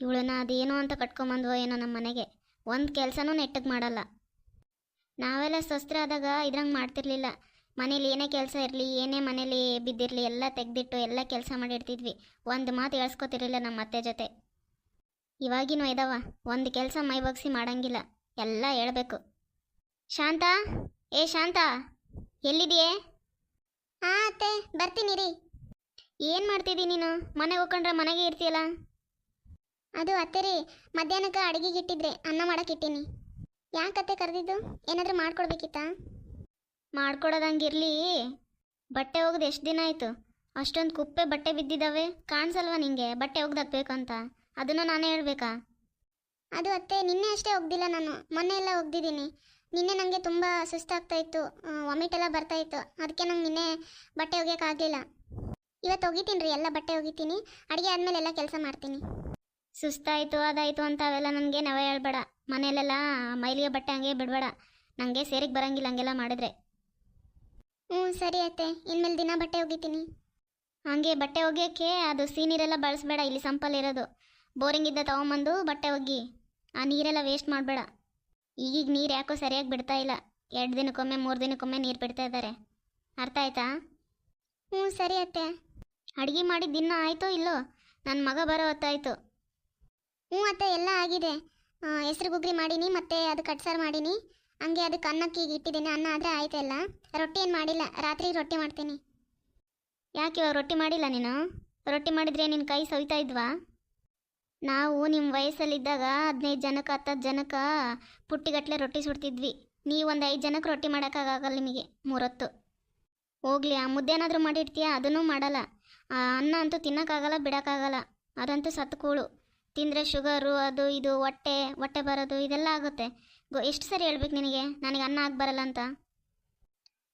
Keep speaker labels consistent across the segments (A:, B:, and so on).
A: ಇವಳನ್ನ ಅದೇನೋ ಅಂತ ಕಟ್ಕೊಂಬಂದ್ವೋ ಏನೋ ನಮ್ಮ ಮನೆಗೆ. ಒಂದು ಕೆಲಸನೂ ನೆಟ್ಟಗೆ ಮಾಡಲ್ಲ. ನಾವೆಲ್ಲ ಸ್ವಸ್ತ್ರ ಆದಾಗ ಇದ್ರಂಗೆ ಮಾಡ್ತಿರ್ಲಿಲ್ಲ. ಮನೇಲಿ ಏನೇ ಕೆಲಸ ಇರಲಿ ಏನೇ ಮನೇಲಿ ಬಿದ್ದಿರಲಿ ಎಲ್ಲ ತೆಗೆದಿಟ್ಟು ಎಲ್ಲ ಕೆಲಸ ಮಾಡಿರ್ತಿದ್ವಿ ಒಂದು ಮಾತು ಹೇಳ್ಸ್ಕೊತಿರ್ಲಿಲ್ಲ ನಮ್ಮ ಅತ್ತೆ ಜೊತೆ. ಇವಾಗಿನೂ ಇದಾವ. ಒಂದು ಕೆಲಸ ಮೈ ಬಗ್ಸಿ ಮಾಡಂಗಿಲ್ಲ. ಎಲ್ಲ ಹೇಳ್ಬೇಕು. ಶಾಂತ? ಏ ಶಾಂತ ಎಲ್ಲಿದೆಯೇ ಹಾಂ ಅತ್ತೆ ಬರ್ತೀನಿ ರೀ. ಏನು ಮಾಡ್ತಿದ್ದೀನಿ ನೀನು? ಮನೆಗೆ ಹೋಗ್ಕೊಂಡ್ರೆ ಮನೆಗೆ ಇರ್ತೀಯಲ್ಲ? ಅದು ಅತ್ತೆ ರೀ ಮಧ್ಯಾಹ್ನಕ್ಕೆ ಅಡುಗೆಗೆ ಇಟ್ಟಿದ್ರೆ ಅನ್ನ ಮಾಡಕ್ಕೆ ಇಟ್ಟೀನಿ. ಯಾಕತ್ತೆ ಕರೆದಿದ್ದು? ಏನಾದರೂ ಮಾಡ್ಕೊಡ್ಬೇಕಿತ್ತಾ? ಮಾಡ್ಕೊಡೋದಂಗಿರ್ಲಿ. ಬಟ್ಟೆ ಒಗ್ದು ಎಷ್ಟು ದಿನ ಆಯಿತು? ಅಷ್ಟೊಂದು ಕುಪ್ಪೆ ಬಟ್ಟೆ ಬಿದ್ದಿದ್ದಾವೆ ಕಾಣಿಸಲ್ವಾ ನಿಂಗೆ ಬಟ್ಟೆ ಒಗ್ದು ಅಂತ ಅದನ್ನು ನಾನೇ ಹೇಳ್ಬೇಕಾ? ಅದು ಅತ್ತೆ ನಿನ್ನೆ ಅಷ್ಟೇ ಒಗ್ದಿಲ್ಲ ನಾನು. ಮೊನ್ನೆ ಎಲ್ಲ ಒಗ್ದಿದ್ದೀನಿ. ನಿನ್ನೆ ನನಗೆ ತುಂಬ ಸುಸ್ತಾಗ್ತಾ ಇತ್ತು. ವಾಮಿಟ್ ಎಲ್ಲ ಬರ್ತಾ ಇತ್ತು. ಅದಕ್ಕೆ ನಂಗೆ ನಿನ್ನೆ ಬಟ್ಟೆ ಒಗೆಯೋಕ್ಕಾಗಲಿಲ್ಲ ಇವತ್ತು ಒಗಿತೀನಿ ರೀ ಎಲ್ಲ ಬಟ್ಟೆ ಒಗಿತೀನಿ. ಅಡುಗೆ ಆದಮೇಲೆ ಎಲ್ಲ ಕೆಲಸ ಮಾಡ್ತೀನಿ. ಸುಸ್ತಾಯಿತು ಅದಾಯಿತು ಅಂತ ಅವೆಲ್ಲ ನನಗೆ ನವ ಹೇಳ್ಬೇಡ. ಮನೇಲೆಲ್ಲ ಮೈಲಿಗೆ ಬಟ್ಟೆ ಹಂಗೆ ಬಿಡಬೇಡ. ನನಗೆ ಸೇರಿಗೆ ಬರಂಗಿಲ್ಲ ಹಂಗೆಲ್ಲ ಮಾಡಿದ್ರೆ. ಹ್ಞೂ ಸರಿ ಅತ್ತೆ. ಇನ್ಮೇಲೆ ದಿನ ಬಟ್ಟೆ ಒಗಿತೀನಿ. ಹಾಗೆ ಬಟ್ಟೆ ಒಗೆಯೋಕ್ಕೆ ಅದು ಸೀ ನೀರೆಲ್ಲ ಬಳಸಬೇಡ ಇಲ್ಲಿ ಸಂಪಲ್ ಸಂಪಲ್ಲಿರೋದು ಬೋರಿಂಗಿಂದ ತೊಗೊಂಬಂದು ಬಟ್ಟೆ ಒಗ್ಗಿ ಆ ನೀರೆಲ್ಲ ವೇಸ್ಟ್ ಮಾಡಬೇಡ. ಈಗೀಗ ನೀರು ಯಾಕೋ ಸರಿಯಾಗಿ ಬಿಡ್ತಾ ಇಲ್ಲ. ಎರಡು ದಿನಕ್ಕೊಮ್ಮೆ ಮೂರು ದಿನಕ್ಕೊಮ್ಮೆ ನೀರು ಬಿಡ್ತಾ ಇದ್ದಾರೆ. ಅರ್ಥ ಆಯ್ತಾ? ಹ್ಞೂ ಸರಿ ಅತ್ತೆ. ಅಡುಗೆ ಮಾಡಿದ ದಿನ ಆಯಿತೋ ಇಲ್ಲೋ? ನನ್ನ ಮಗ ಬರೋ ಹೊತ್ತಾಯಿತು. ಹ್ಞೂ ಅತ್ತೆ, ಎಲ್ಲ ಆಗಿದೆ. ಹೆಸ್ರು ಗುಗ್ರಿ ಮಾಡೀನಿ, ಮತ್ತೆ ಅದು ಕಟ್ಸಾರು ಮಾಡೀನಿ. ಹಂಗೆ ಅದಕ್ಕೆ ಅನ್ನಕ್ಕೆ ಈಗ ಇಟ್ಟಿದ್ದೀನಿ, ಅನ್ನ ಆದರೆ ಆಯ್ತಲ್ಲ ರೊಟ್ಟಿ ಏನು ಮಾಡಿಲ್ಲ, ರಾತ್ರಿ ರೊಟ್ಟಿ ಮಾಡ್ತೀನಿ. ಯಾಕೆ ಇವಾಗ ರೊಟ್ಟಿ ಮಾಡಿಲ್ಲ ನೀನು? ರೊಟ್ಟಿ ಮಾಡಿದ್ರೆ ನಿನ್ನ ಕೈ ಸವಿತಾ ಇದ್ವಾ? ನಾವು ನಿಮ್ಮ ವಯಸ್ಸಲ್ಲಿದ್ದಾಗ ಹದಿನೈದು ಜನಕ್ಕೆ, ಹತ್ತತ್ತು ಜನಕ್ಕೆ ಪುಟ್ಟಿಗಟ್ಟಲೆ ರೊಟ್ಟಿ ಸುಡ್ತಿದ್ವಿ. ನೀವು ಒಂದು ಐದು ಜನಕ್ಕೆ ರೊಟ್ಟಿ ಮಾಡೋಕ್ಕಾಗಲ್ಲ ನಿಮಗೆ, ಮೂರೊತ್ತು. ಹೋಗ್ಲಿ, ಆ ಮುದ್ದೆನಾದರೂ ಮಾಡಿರ್ತೀಯಾ ಅದನ್ನೂ ಮಾಡಲ್ಲ. ಅನ್ನ ಅಂತೂ ತಿನ್ನೋಕ್ಕಾಗಲ್ಲ, ಬಿಡೋಕ್ಕಾಗಲ್ಲ. ಅದಂತೂ ಸತ್ಕೂಳು. ತಿಂದರೆ ಶುಗರು ಅದು ಇದು ಹೊಟ್ಟೆ ಹೊಟ್ಟೆ ಬರೋದು ಇದೆಲ್ಲ ಆಗುತ್ತೆ. ಗೊ ಎಷ್ಟು ಸರಿ ಹೇಳ್ಬೇಕು ನಿನಗೆ? ನನಗೆ ಅನ್ನ ಆಗಿ ಬರಲ್ಲ ಅಂತ.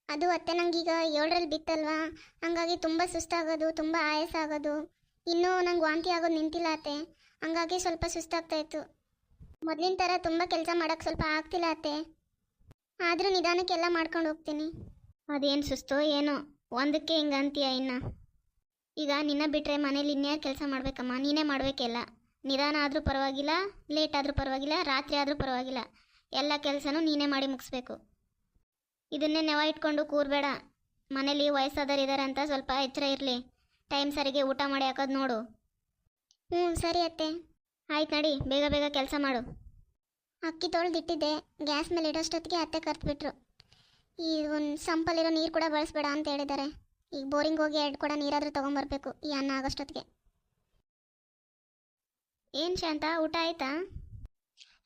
A: ಅದು ಅತ್ತೆ ನಂಗೀಗ ಏಳರಲ್ಲಿ ಬಿತ್ತಲ್ವಾ? ಹಂಗಾಗಿ ತುಂಬ ಸುಸ್ತಾಗೋದು ತುಂಬ ಆಯಾಸ ಆಗೋದು ಇನ್ನೂ ನಂಗೆ ವಾಂತಿ ಆಗೋದು ನಿಂತಿಲ್ಲ ಅತ್ತೆ. ಹಂಗಾಗಿ ಸ್ವಲ್ಪ ಸುಸ್ತಾಗ್ತಾ ಇತ್ತು. ಮೊದಲಿನ ಥರ ತುಂಬ ಕೆಲಸ ಮಾಡೋಕ್ಕೆ ಸ್ವಲ್ಪ ಆಗ್ತಿಲ್ಲ ಅತ್ತೆ. ಆದರೂ ನಿಧಾನಕ್ಕೆಲ್ಲ ಮಾಡ್ಕೊಂಡು ಹೋಗ್ತೀನಿ. ಅದೇನು ಸುಸ್ತು ಏನೋ? ಒಂದಕ್ಕೆ ಹಿಂಗೆ ಅಂತೀಯ ಇನ್ನು? ಈಗ ನಿನ್ನ ಬಿಟ್ಟರೆ ಮನೇಲಿ ಇನ್ಯಾರು ಕೆಲಸ ಮಾಡಬೇಕಮ್ಮ? ನೀನೇ ಮಾಡಬೇಕೆಲ್ಲ ನಿಧಾನ ಆದರೂ ಪರವಾಗಿಲ್ಲ ಲೇಟ್ ಆದರೂ ಪರವಾಗಿಲ್ಲ, ರಾತ್ರಿ ಆದರೂ ಪರವಾಗಿಲ್ಲ. ಎಲ್ಲ ಕೆಲಸನೂ ನೀನೇ ಮಾಡಿ ಮುಗಿಸ್ಬೇಕು. ಇದನ್ನೇ ನೆವ ಇಟ್ಕೊಂಡು ಕೂರಬೇಡ. ಮನೇಲಿ ವಯಸ್ಸಾದರಿದ್ದಾರೆ ಅಂತ ಸ್ವಲ್ಪ ಎಚ್ಚರ ಇರಲಿ. ಟೈಮ್ ಸರಿಗೆ ಊಟ ಮಾಡಿ ಹಾಕೋದು ನೋಡು. ಹ್ಞೂ, ಸರಿ ಅತ್ತೆ. ಆಯ್ತು ನಡಿ, ಬೇಗ ಬೇಗ ಕೆಲಸ ಮಾಡು. ಅಕ್ಕಿ ತೊಳೆದಿಟ್ಟಿದ್ದೆ. ಗ್ಯಾಸ್ ಮೇಲೆ ಇಡೋಷ್ಟೊತ್ತಿಗೆ ಅತ್ತೆ ಕರ್ತ್ಬಿಟ್ರು ಈ ಒಂದು ಸಂಪಲ್ಲಿರೋ ನೀರು ಕೂಡ ಬಳಸಬೇಡ ಅಂತ ಹೇಳಿದ್ದಾರೆ. ಈಗ ಬೋರಿಂಗ್ ಹೋಗಿ ಎರಡು ಕೂಡ ನೀರಾದರೂ ತೊಗೊಂಬರ್ಬೇಕು ಈ ಅನ್ನ ಆಗೋಷ್ಟೊತ್ತಿಗೆ. ಏನು ಶಾಂತ, ಊಟ ಆಯ್ತಾ?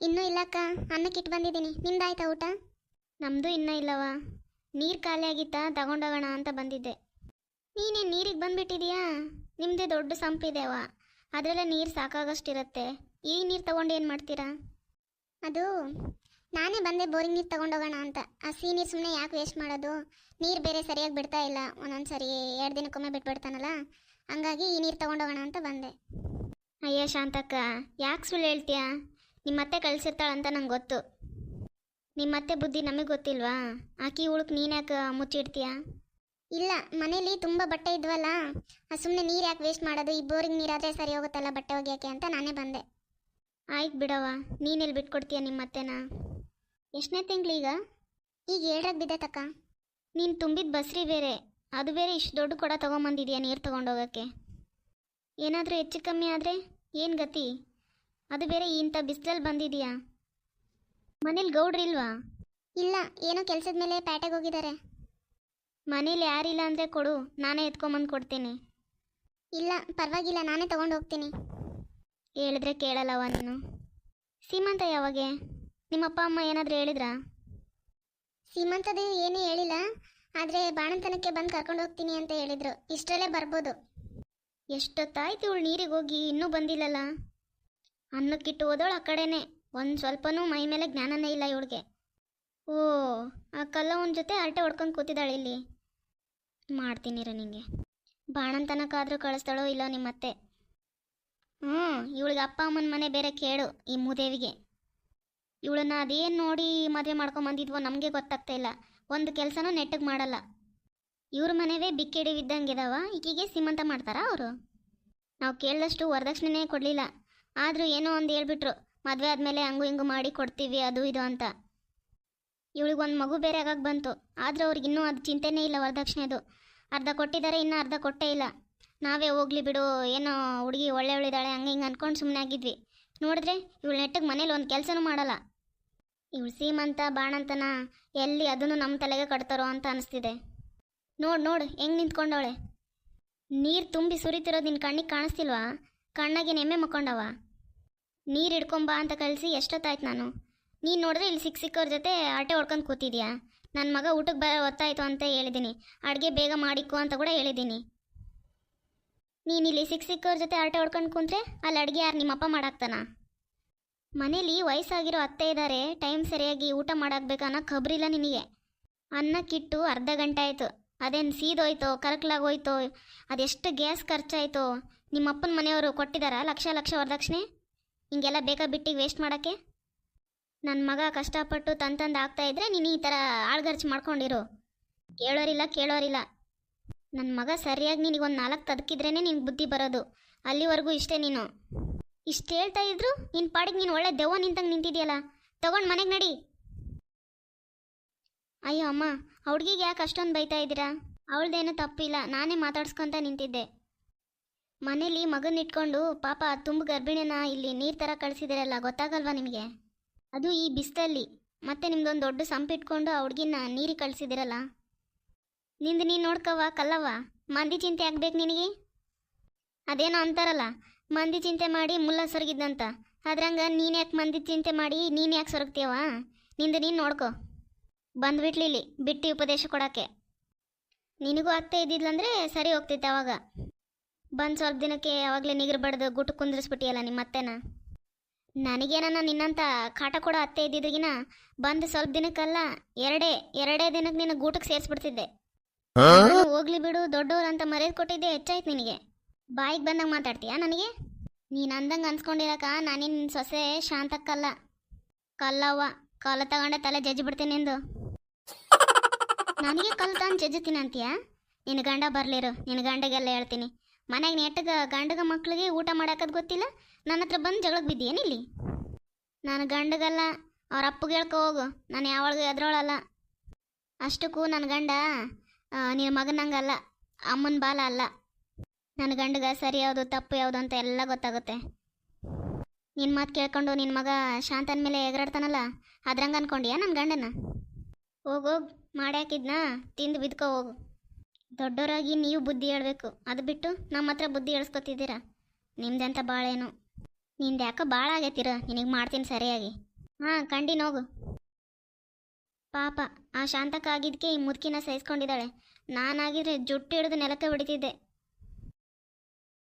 A: ಇನ್ನೂ ಇಲ್ಲಕ್ಕ, ಅನ್ನಕ್ಕೆ ಇಟ್ಟು ಬಂದಿದ್ದೀನಿ. ನಿಮ್ದಾಯ್ತಾ ಊಟ? ನಮ್ಮದು ಇನ್ನೂ ಇಲ್ಲವ ನೀರು ಖಾಲಿ ಆಗಿತ್ತಾ, ತಗೊಂಡೋಗೋಣ ಅಂತ ಬಂದಿದ್ದೆ. ನೀನೇ ನೀರಿಗೆ ಬಂದ್ಬಿಟ್ಟಿದೀಯಾ? ನಿಮ್ಮದೇ ದೊಡ್ಡ ಸಂಪಿದೆವ ಅದರಲ್ಲೇ ನೀರು ಸಾಕಾಗೋಷ್ಟಿರುತ್ತೆ. ಈ ನೀರು ತಗೊಂಡು ಏನು ಮಾಡ್ತೀರಾ? ಅದು, ನಾನೇ ಬಂದೆ ಬೋರಿಂಗ್ ನೀರು ತಗೊಂಡೋಗೋಣ ಅಂತ. ಆ ಸಿಹಿ ನೀರು ಸುಮ್ಮನೆ ಯಾಕೆ ವೇಸ್ಟ್ ಮಾಡೋದು? ನೀರು ಬೇರೆ ಸರಿಯಾಗಿ ಬಿಡ್ತಾ ಇಲ್ಲ. ಒಂದೊಂದು ಸರಿ ಎರಡು ದಿನಕ್ಕೊಮ್ಮೆ ಬಿಟ್ಬಿಡ್ತಾನಲ್ಲ? ಹಂಗಾಗಿ ಈ ನೀರು ತಗೊಂಡೋಗೋಣ ಅಂತ ಬಂದೆ. ಅಯ್ಯೋ ಶಾಂತಕ್ಕ, ಯಾಕೆ ಸುಳ್ಳು ಹೇಳ್ತೀಯಾ? ನಿಮ್ಮತ್ತೆ ಕಳಿಸಿರ್ತಾಳಂತ ನಂಗೆ ಗೊತ್ತು. ನಿಮ್ಮತ್ತೆ ಬುದ್ಧಿ ನಮಗೆ ಗೊತ್ತಿಲ್ವಾ? ಆಕಿ ಉಳುಕ್ ನೀನ್ಯಾಕೆ ಮುಚ್ಚಿಡ್ತೀಯಾ? ಇಲ್ಲ, ಮನೇಲಿ ತುಂಬ ಬಟ್ಟೆ ಇದ್ವಲ್ಲ ಸುಮ್ಮನೆ ನೀರು ಯಾಕೆ ವೇಸ್ಟ್ ಮಾಡೋದು? ಈ ಬೋರಿಗೆ ನೀರಾದರೆ ಸರಿ ಹೋಗುತ್ತಲ್ಲ ಬಟ್ಟೆ ಒಗೆಯೋಕೆ ಅಂತ ನಾನೇ ಬಂದೆ. ಆಯ್ತು ಬಿಡವ ನೀನೆಲ್ಲಿ ಬಿಟ್ಕೊಡ್ತೀಯ ನಿಮ್ಮತ್ತೆನ? ಎಷ್ಟನೇ ತಿಂಗಳೀಗ ಈಗ? ಏಳ್ರಾಗ ಬಿದ್ದೆ ತಕ್ಕ ನೀನು ತುಂಬಿದ ಬಸ್ರಿ ಬೇರೆ, ಅದು ಬೇರೆ ಇಷ್ಟು ದೊಡ್ಡ ಕೊಡ ತೊಗೊಂಬಂದಿದ್ಯಾ ನೀರು ತೊಗೊಂಡೋಗಕ್ಕೆ ಏನಾದರೂ ಹೆಚ್ಚು ಕಮ್ಮಿ ಆದರೆ ಏನು ಗತಿ? ಅದು ಬೇರೆ ಇಂಥ ಬಿಸಿಲಲ್ಲಿ ಬಂದಿದೆಯಾ? ಮನೇಲಿ ಗೌಡ್ರಿಲ್ವಾ ಇಲ್ಲ ಏನೋ ಕೆಲಸದ ಮೇಲೆ ಪ್ಯಾಟೆಗೆ ಹೋಗಿದ್ದಾರೆ ಮನೇಲಿ ಯಾರಿಲ್ಲ ಅಂದರೆ ಕೊಡು ನಾನೇ ಎತ್ಕೊಂಬಂದು ಕೊಡ್ತೀನಿ. ಇಲ್ಲ ಪರವಾಗಿಲ್ಲ ನಾನೇ ತಗೊಂಡು ಹೋಗ್ತೀನಿ. ಹೇಳಿದ್ರೆ ಕೇಳಲ್ಲವ ನೀನು. ಸೀಮಂತ ಯಾವಾಗೆ? ನಿಮ್ಮಪ್ಪ ಅಮ್ಮ ಏನಾದರೂ ಹೇಳಿದ್ರಾ? ಸೀಮಂತದ ಏನೂ ಹೇಳಿಲ್ಲ ಆದರೆ ಬಾಣಂತನಕ್ಕೆ ಬಂದು ಕರ್ಕೊಂಡು ಹೋಗ್ತೀನಿ ಅಂತ ಹೇಳಿದರು. ಇಷ್ಟರಲ್ಲೇ ಬರ್ಬೋದು. ಎಷ್ಟೊತ್ತಾಯ್ತು ಇವಳು ನೀರಿಗೆ ಹೋಗಿ? ಇನ್ನೂ ಬಂದಿಲ್ಲಲ್ಲ? ಅನ್ನಕ್ಕಿಟ್ಟು ಓದೋಳು ಆ ಕಡೆನೇ. ಒಂದು ಸ್ವಲ್ಪನೂ ಮೈ ಮೇಲೆ ಜ್ಞಾನನೇ ಇಲ್ಲ ಇವಳಿಗೆ. ಓ, ಆ ಕಲ್ಲವನ ಜೊತೆ ಅರಟೆ ಹೊಡ್ಕೊಂಡು ಕೂತಿದ್ದಾಳೆ ಇಲ್ಲಿ. ಮಾಡ್ತೀನಿರ ನಿಂಗೆ. ಬಾಣಂತನಕ್ಕಾದರೂ ಕಳಿಸ್ತಾಳೋ ಇಲ್ಲೋ ನಿಮ್ಮತ್ತೆ? ಹ್ಞೂ ಇವಳಿಗೆ ಅಪ್ಪ ಅಮ್ಮನ ಮನೆ ಬೇರೆ ಕೇಳು ಈ ಮೂದೇವಿಗೆ. ಇವಳನ್ನ ಅದೇನು ನೋಡಿ ಮದುವೆ ಮಾಡ್ಕೊಂಬಂದಿದ್ವೋ ನಮಗೆ ಗೊತ್ತಾಗ್ತಾ ಇಲ್ಲ. ಒಂದು ಕೆಲಸನೂ ನೆಟ್ಟಗೆ ಮಾಡಲ್ಲ. ಇವ್ರ ಮನೆವೇ ಬಿಕ್ಕಿಡಿವಿದ್ದಂಗೆ ಇದಾವ ಈಕಿಗೆ ಸೀಮಂತ ಮಾಡ್ತಾರಾ ಅವರು? ನಾವು ಕೇಳಿದಷ್ಟು ವರದಕ್ಷಿಣೆ ಕೊಡಲಿಲ್ಲ. ಆದರೂ ಏನೋ ಒಂದು ಹೇಳ್ಬಿಟ್ರು, ಮದುವೆ ಆದಮೇಲೆ ಹಂಗು ಹಿಂಗು ಮಾಡಿ ಕೊಡ್ತೀವಿ, ಅದು ಇದು ಅಂತ. ಇವಳಿಗೆ ಒಂದು ಮಗು ಬೇರೆ ಆಗಕ್ಕೆ ಬಂತು. ಆದರೂ ಅವ್ರಿಗೆ ಇನ್ನೂ ಅದು ಚಿಂತೆನೇ ಇಲ್ಲ ವರದಕ್ಷಿಣೆದು. ಅರ್ಧ ಕೊಟ್ಟಿದ್ದಾರೆ ಇನ್ನೂ ಅರ್ಧ ಕೊಟ್ಟೇ ಇಲ್ಲ. ನಾವೇ ಹೋಗ್ಲಿ ಬಿಡು, ಏನೋ ಹುಡುಗಿ ಒಳ್ಳೆ ಒಳ್ಳೆದಾಳೆ ಹಂಗೆ ಹಿಂಗೆ ಅಂದ್ಕೊಂಡು ಸುಮ್ಮನೆ ಆಗಿದ್ವಿ. ನೋಡಿದ್ರೆ ಇವಳು ನೆಟ್ಟಗೆ ಮನೇಲಿ ಒಂದು ಕೆಲಸನೂ ಮಾಡಲ್ಲ. ಇವಳು ಸೀಮಂತ, ಬಾಣಂತನ ಎಲ್ಲಿ ಅದನ್ನು ನಮ್ಮ ತಲೆಗೆ ಕಟ್ತಾರೋ ಅಂತ ಅನಿಸ್ತಿದೆ. ನೋಡು ನೋಡು, ಹೆಂಗೆ ನಿಂತ್ಕೊಂಡವಳೆ? ನೀರು ತುಂಬಿ ಸುರಿತಿರೋದು ನಿನ್ನ ಕಣ್ಣಿಗೆ ಕಾಣಿಸ್ತಿಲ್ವಾ? ಕಣ್ಣಾಗೆ ನೆಮ್ಮೆ ಮಕ್ಕೊಂಡವ. ನೀರು ಹಿಡ್ಕೊಂಬಾ ಅಂತ ಕಳಿಸಿ ಎಷ್ಟೊತ್ತಾಯ್ತು ನಾನು? ನೀನು ನೋಡಿದ್ರೆ ಇಲ್ಲಿ ಸಿಕ್ಕ ಸಿಕ್ಕವ್ರ ಜೊತೆ ಆಟೆ ಹೊಡ್ಕೊಂಡು ಕೂತಿದ್ಯಾ? ನನ್ನ ಮಗ ಊಟಕ್ಕೆ ಬರ ಒತ್ತಾಯಿತು ಅಂತ ಹೇಳಿದ್ದೀನಿ ಅಡುಗೆ ಬೇಗ ಮಾಡಿಕ್ಕು ಅಂತ ಕೂಡ ಹೇಳಿದ್ದೀನಿ ನೀನು ಇಲ್ಲಿ ಸಿಕ್ಕ ಸಿಕ್ಕವ್ರ ಜೊತೆ ಆಟೆ ಹೊಡ್ಕೊಂಡು ಕೂತ್ರೆ ಅಲ್ಲಿ ಅಡುಗೆ ಯಾರು ನಿಮ್ಮಪ್ಪ ಮಾಡಾಕ್ತಾನ? ಮನೇಲಿ ವಯಸ್ಸಾಗಿರೋ ಅತ್ತೆ ಇದ್ದಾರೆ ಟೈಮ್ ಸರಿಯಾಗಿ ಊಟ ಮಾಡಾಕ್ಬೇಕನ್ನೋ ಖಬ್ರಿಲ್ಲ ನಿನಗೆ. ಅನ್ನಕ್ಕಿಟ್ಟು ಅರ್ಧ ಗಂಟೆ ಆಯಿತು. ಅದೇನು ಸೀದೋಯ್ತೋ, ಕರಕ್ಲಾಗೋಯ್ತೋ, ಅದೆಷ್ಟು ಗ್ಯಾಸ್ ಖರ್ಚಾಯ್ತೋ ನಿಮ್ಮಪ್ಪನ ಮನೆಯವರು ಕೊಟ್ಟಿದ್ದಾರಾ ಲಕ್ಷ ಲಕ್ಷ ವರದಕ್ಷಿಣೆ? ಹಿಂಗೆಲ್ಲ ಬೇಕಾ ಬಿಟ್ಟಿಗೆ ವೇಸ್ಟ್ ಮಾಡೋಕ್ಕೆ? ನನ್ನ ಮಗ ಕಷ್ಟಪಟ್ಟು ತಂತಂದು ಆಗ್ತಾ ಇದ್ರೆ ನೀನು ಈ ಥರ ಆಳ್ಗರ್ಚು ಮಾಡ್ಕೊಂಡಿರು. ಕೇಳೋರಿಲ್ಲ ಕೇಳೋರಿಲ್ಲ. ನನ್ನ ಮಗ ಸರಿಯಾಗಿ ನಿನಗೊಂದು ನಾಲ್ಕು ತದಕಿದ್ರೇ ನಿನ್ಗೆ ಬುದ್ಧಿ ಬರೋದು. ಅಲ್ಲಿವರೆಗೂ ಇಷ್ಟೇ ನೀನು. ಇಷ್ಟು ಹೇಳ್ತಾ ಇದ್ರು ನಿನ್ನ ಪಾಡಿಗೆ ನೀನು ಒಳ್ಳೆ ದೆವ್ವ ನಿಂತಂಗೆ ನಿಂತಿದೆಯಲ್ಲ? ತಗೊಂಡು ಮನೆಗೆ ನಡಿ. ಅಯ್ಯೋ ಅಮ್ಮ ಹುಡ್ಗಿಗೆ ಯಾಕೆ ಅಷ್ಟೊಂದು ಬೈತಾ ಇದ್ದೀರಾ? ಅವಳದೇನು ತಪ್ಪಿಲ್ಲ. ನಾನೇ ಮಾತಾಡ್ಸ್ಕೊಂತ ನಿಂತಿದ್ದೆ. ಮನೇಲಿ ಮಗನ ಇಟ್ಕೊಂಡು ಪಾಪ ತುಂಬ ಗರ್ಭಿಣಿನ ಇಲ್ಲಿ ನೀರು ಥರ ಕಳಿಸಿದಿರಲ್ಲ, ಗೊತ್ತಾಗಲ್ವಾ ನಿಮಗೆ? ಅದು ಈ ಬಿಸ್ತಲ್ಲಿ ಮತ್ತೆ ನಿಮ್ದೊಂದು ದೊಡ್ಡ ಸಂಪಿಟ್ಕೊಂಡು ಆ ಹುಡುಗಿನ ನೀರಿಗೆ ಕಳಿಸಿದಿರಲ್ಲ? ನಿಂದು ನೀನು ನೋಡ್ಕವ ಕಲ್ಲವ್ವ? ಮಂದಿ ಚಿಂತೆ ಆಗ್ಬೇಕು ನಿನಗೆ? ಅದೇನೋ ಅಂತಾರಲ್ಲ, ಮಂದಿ ಚಿಂತೆ ಮಾಡಿ ಮುಲ್ಲ ಸೊರಗಿದ್ದಂತ. ಅದ್ರಂಗ ನೀನು ಯಾಕೆ ಮಂದಿ ಚಿಂತೆ ಮಾಡಿ, ನೀನು ಯಾಕೆ ಸೊರಗ್ತೀವ ನಿಂದು ನೀನು ನೋಡ್ಕೊ. ಬಂದ್ಬಿಟ್ಲಿಲ್ಲಿ ಬಿಟ್ಟು ಉಪದೇಶ ಕೊಡೋಕ್ಕೆ. ನಿನಗೂ ಆಗ್ತಾ ಇದ್ದಿದ್ಲಂದ್ರೆ ಸರಿ ಹೋಗ್ತಿತ್ತು ಅವಾಗ. ಬಂದು ಸ್ವಲ್ಪ ದಿನಕ್ಕೆ ಯಾವಾಗಲೇ ನಿಗರು ಬಡ್ದು ಗುಟ್ಟು ಕುಂದ್ರಿಸ್ಬಿಟ್ಟಿಯಲ್ಲ ನಿಮ್ಮ ಅತ್ತೆನ. ನನಗೇನನ್ನ ನಿನ್ನಂತ ಕಾಟ ಕೊಡೋ ಅತ್ತೆ ಇದ್ದಿದ್ದಗಿನ ಬಂದು ಸ್ವಲ್ಪ ದಿನಕ್ಕಲ್ಲ ಎರಡೇ ಎರಡೇ ದಿನಕ್ಕೆ ನಿನ್ನ ಗೂಟಕ್ಕೆ ಸೇರಿಸ್ಬಿಡ್ತಿದ್ದೆ. ಹೋಗ್ಲಿ ಬಿಡು ದೊಡ್ಡವ್ರು ಅಂತ ಮರ್ಯಾದೆ ಕೊಟ್ಟಿದ್ದೆ ಹೆಚ್ಚಾಯ್ತು ನಿನಗೆ. ಬಾಯಿಗೆ ಬಂದಾಗ ಮಾತಾಡ್ತೀಯಾ ನನಗೆ? ನೀನು ಅಂದಂಗೆ ಅನ್ಸ್ಕೊಂಡಿರಕ ನಾನಿನ್ ನಿನ್ನ ಸೊಸೆ ಶಾಂತಕ್ಕಲ್ಲ. ಕಲ್ಲವ್ವ ಕಾಲ ತಗೊಂಡೆ ತಲೆ ಜಜ್ಜಿ ಬಿಡ್ತೀನಿ ಎಂದು ನನಗೆ ಕಲ್ ಅಂತೀಯಾ? ನಿನ್ನ ಗಂಡ ಬರ್ಲಿರು, ನಿನ್ನ ಗಂಡಗೆಲ್ಲ ಹೇಳ್ತೀನಿ. ಮನೆಗೆ ನೆಟ್ಟಗ ಗಂಡಗ ಮಕ್ಳಿಗೆ ಊಟ ಮಾಡಾಕದ್ ಗೊತ್ತಿಲ್ಲ? ನನ್ನ ಹತ್ರ ಬಂದು ಜಗಳಕ್ಕೆ ಬಿದ್ದೀಯೇನು ಇಲ್ಲಿ? ನಾನು ಗಂಡಗಲ್ಲ, ಅವ್ರ ಅಪ್ಪಗೆ ಹೇಳ್ಕೊ ಹೋಗು. ನಾನು ಯಾವಾಗ ಎದ್ರೋಳಲ್ಲ. ಅಷ್ಟಕ್ಕೂ ನನ್ನ ಗಂಡ ನಿನ್ನ ಮಗನಂಗಲ್ಲ ಅಮ್ಮನ ಬಾಲ ಅಲ್ಲ. ನನ್ನ ಗಂಡಗ ಸರಿ ಯಾವುದು, ತಪ್ಪು ಯಾವುದು ಅಂತ ಎಲ್ಲ ಗೊತ್ತಾಗುತ್ತೆ. ನಿನ್ನ ಮಾತು ಕೇಳ್ಕೊಂಡು ನಿನ್ನ ಮಗ ಶಾಂತನ ಮೇಲೆ ಎಗರಾಡ್ತಾನಲ್ಲ ಅದ್ರಂಗೆ ಅನ್ಕೊಂಡಿಯಾ ನನ್ನ ಗಂಡನ? ಹೋಗೋಗ್ ಮಾಡ್ಯಾಕಿದ್ನಾ, ತಿಂದು ಬಿದ್ಕೋ ಹೋಗು. ದೊಡ್ಡವರಾಗಿ ನೀವು ಬುದ್ಧಿ ಹೇಳ್ಬೇಕು. ಅದು ಬಿಟ್ಟು ನಮ್ಮ ಹತ್ರ ಬುದ್ಧಿ ಹೇಳ್ಸ್ಕೊತಿದ್ದೀರಾ. ನಿಮ್ದೆಂತ ಬಾಳೇನು. ನಿಂದು ಯಾಕೋ ಭಾಳ ಆಗೈತಿರ? ನಿನಗೆ ಮಾಡ್ತೀನಿ ಸರಿಯಾಗಿ. ಹಾಂ, ಕಂಡಿನ ಹೋಗು. ಪಾಪ, ಆ ಶಾಂತಕ್ಕಾಗಿದ್ದಕ್ಕೆ ಈ ಮುದುಕಿನ ಸಹಿಸ್ಕೊಂಡಿದ್ದಾಳೆ. ನಾನಾಗಿದ್ರೆ ಜುಟ್ಟು ಹಿಡಿದು ನೆಲಕ್ಕೆ ಹೊಡಿತಿದ್ದೆ